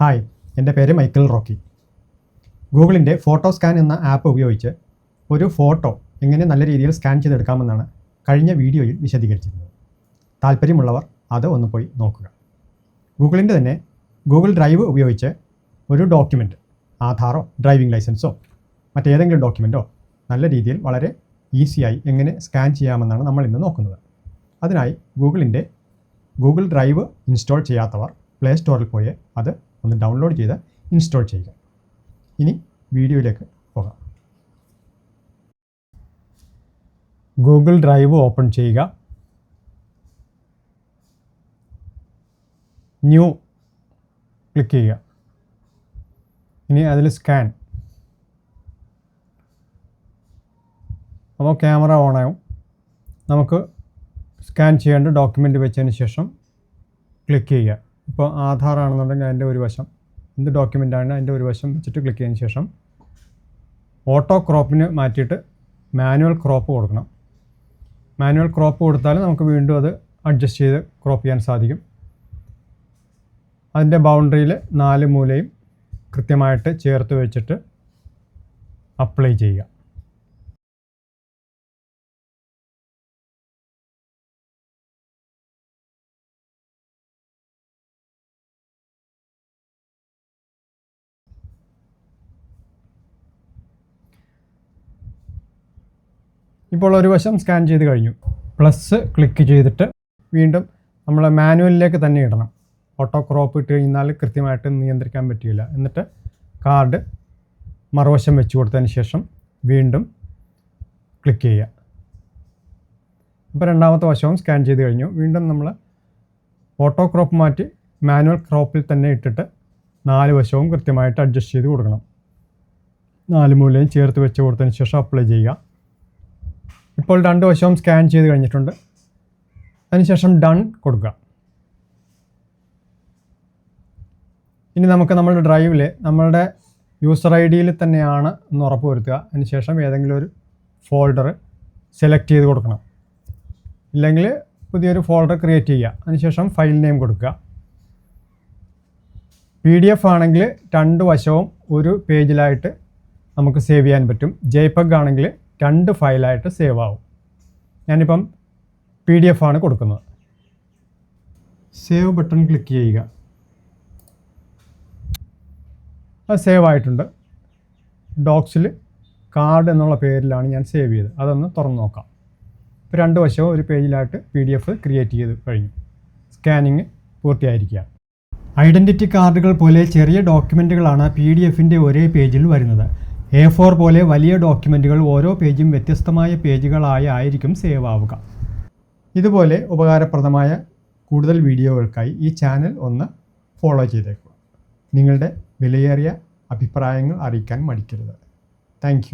Hi എന്റെ പേര് Michael Rocky. ഗൂഗിളിന്റെ ഫോട്ടോ സ്കാൻ എന്ന ആപ്പ് ഉപയോഗിച്ച് ഒരു ഫോട്ടോ എങ്ങനെ നല്ല രീതിയിൽ സ്കാൻ ചെയ്തെടുക്കാമെന്നാണ് കഴിഞ്ഞ വീഡിയോയിൽ വിശദീകരിച്ചിരുന്നത്. താല്പര്യമുള്ളവർ അത് ഒന്ന് പോയി നോക്കുക. ഗൂഗിളിന്റെ തന്നെ ഗൂഗിൾ ഡ്രൈവ് ഉപയോഗിച്ച് ഒരു ഡോക്യുമെന്റ് ആധാറോ ഡ്രൈവിംഗ് ലൈസൻസോ മറ്റേതെങ്കിലും ഡോക്യുമെന്റോ നല്ല രീതിയിൽ വളരെ ഈസിയായി എങ്ങനെ സ്കാൻ ചെയ്യാമെന്നാണ് നമ്മൾ ഇന്ന് നോക്കുന്നത്. അതിനായി ഗൂഗിളിന്റെ ഗൂഗിൾ ഡ്രൈവ് ഇൻസ്റ്റാൾ ചെയ്യാത്തവർ പ്ലേ സ്റ്റോറിൽ പോയി അത് ഒന്ന് ഡൗൺലോഡ് ചെയ്ത് ഇൻസ്റ്റാൾ ചെയ്യുക. ഇനി വീഡിയോയിലേക്ക് പോകാം. ഗൂഗിൾ ഡ്രൈവ് ഓപ്പൺ ചെയ്യുക. ന്യൂ ക്ലിക്ക് ചെയ്യുക. ഇനി അതിൽ സ്കാൻ അപ്പോൾ ക്യാമറ ഓണാകും നമുക്ക് സ്കാൻ ചെയ്യേണ്ട ഡോക്യുമെന്റ് വെച്ചതിന് ശേഷം ക്ലിക്ക് ചെയ്യുക. ഇപ്പോൾ ആധാർ ആണെന്നുണ്ടെങ്കിൽ അതിന്റെ ഒരു വശം എന്ത് ഡോക്യുമെന്റ് ആണ് അതിന്റെ ഒരു വശം വെച്ചിട്ട് ക്ലിക്ക് ചെയ്തതിന് ശേഷം ഓട്ടോ ക്രോപ്പിന് മാറ്റിയിട്ട് മാനുവൽ ക്രോപ്പ് കൊടുക്കണം. മാനുവൽ ക്രോപ്പ് കൊടുത്താൽ നമുക്ക് വീണ്ടും അത് അഡ്ജസ്റ്റ് ചെയ്ത് ക്രോപ്പ് ചെയ്യാൻ സാധിക്കും. അതിന്റെ ബൗണ്ടറിയിൽ നാല് മൂലയും കൃത്യമായിട്ട് ചേർത്ത് വെച്ചിട്ട് അപ്ലൈ ചെയ്യുക. ഇപ്പോൾ ഒരു വശം സ്കാൻ ചെയ്ത് കഴിഞ്ഞു. പ്ലസ് ക്ലിക്ക് ചെയ്തിട്ട് വീണ്ടും നമ്മൾ മാനുവലിലേക്ക് തന്നെ ഇടണം. ഓട്ടോ ക്രോപ്പ് ഇട്ട് കഴിഞ്ഞാൽ കൃത്യമായിട്ട് നിയന്ത്രിക്കാൻ പറ്റില്ല. എന്നിട്ട് കാർഡ് മറുവശം വെച്ച് കൊടുത്തതിന് ശേഷം വീണ്ടും ക്ലിക്ക് ചെയ്യുക. ഇപ്പോൾ രണ്ടാമത്തെ വശവും സ്കാൻ ചെയ്ത് കഴിഞ്ഞു. വീണ്ടും നമ്മൾ ഓട്ടോ ക്രോപ്പ് മാറ്റി മാനുവൽ ക്രോപ്പിൽ തന്നെ ഇട്ടിട്ട് നാല് വശവും കൃത്യമായിട്ട് അഡ്ജസ്റ്റ് ചെയ്ത് കൊടുക്കണം. നാല് മൂലയും ചേർത്ത് വെച്ച് കൊടുത്തതിന് ശേഷം അപ്ലൈ ചെയ്യുക. ഇപ്പോൾ രണ്ട് വശവും സ്കാൻ ചെയ്ത് കഴിഞ്ഞിട്ടുണ്ട്. അതിനുശേഷം ഡൺ കൊടുക്കുക. ഇനി നമുക്ക് നമ്മുടെ ഡ്രൈവിൽ നമ്മളുടെ യൂസർ ഐ ഡിയിൽ തന്നെയാണ് എന്ന് ഉറപ്പ് വരുത്തുക അതിനുശേഷം ഏതെങ്കിലും ഒരു ഫോൾഡർ സെലക്ട് ചെയ്ത് കൊടുക്കണം. ഇല്ലെങ്കിൽ പുതിയൊരു ഫോൾഡർ ക്രിയേറ്റ് ചെയ്യുക. അതിനുശേഷം ഫയൽ നെയിം കൊടുക്കുക. പി ഡി എഫ് ആണെങ്കിൽ രണ്ട് വശവും ഒരു പേജിലായിട്ട് നമുക്ക് സേവ് ചെയ്യാൻ പറ്റും. ജെയ്പഗ് ആണെങ്കിൽ രണ്ട് ഫയലായിട്ട് സേവ് ആവും. ഞാനിപ്പം പി ഡി എഫ് ആണ് കൊടുക്കുന്നത്. സേവ് ബട്ടൺ ക്ലിക്ക് ചെയ്യുക. അത് സേവ് ആയിട്ടുണ്ട്. ഡോക്സിൽ കാർഡ് എന്നുള്ള പേരിലാണ് ഞാൻ സേവ് ചെയ്തത്. അതൊന്ന് തുറന്നു നോക്കാം. ഇപ്പോൾ രണ്ട് വശവും ഒരു പേജിലായിട്ട് പി ഡി എഫ് ക്രിയേറ്റ് ചെയ്ത് കഴിഞ്ഞു. സ്കാനിങ് പൂർത്തിയായിരിക്കുക. ഐഡന്റിറ്റി കാർഡുകൾ പോലെ ചെറിയ ഡോക്യുമെന്റുകളാണ് പി ഡി എഫിന്റെ ഒരേ പേജിൽ വരുന്നത്. എ ഫോർ പോലെ വലിയ ഡോക്യുമെന്റുകൾ ഓരോ പേജും വ്യത്യസ്തമായ പേജുകളായി ആയിരിക്കും സേവ് ആവുക. ഇതുപോലെ ഉപകാരപ്രദമായ കൂടുതൽ വീഡിയോകൾക്കായി ഈ ചാനൽ ഒന്ന് ഫോളോ ചെയ്തേക്കുക. നിങ്ങളുടെ വിലയേറിയ അഭിപ്രായങ്ങൾ അറിയിക്കാൻ മടിക്കരുത്. താങ്ക്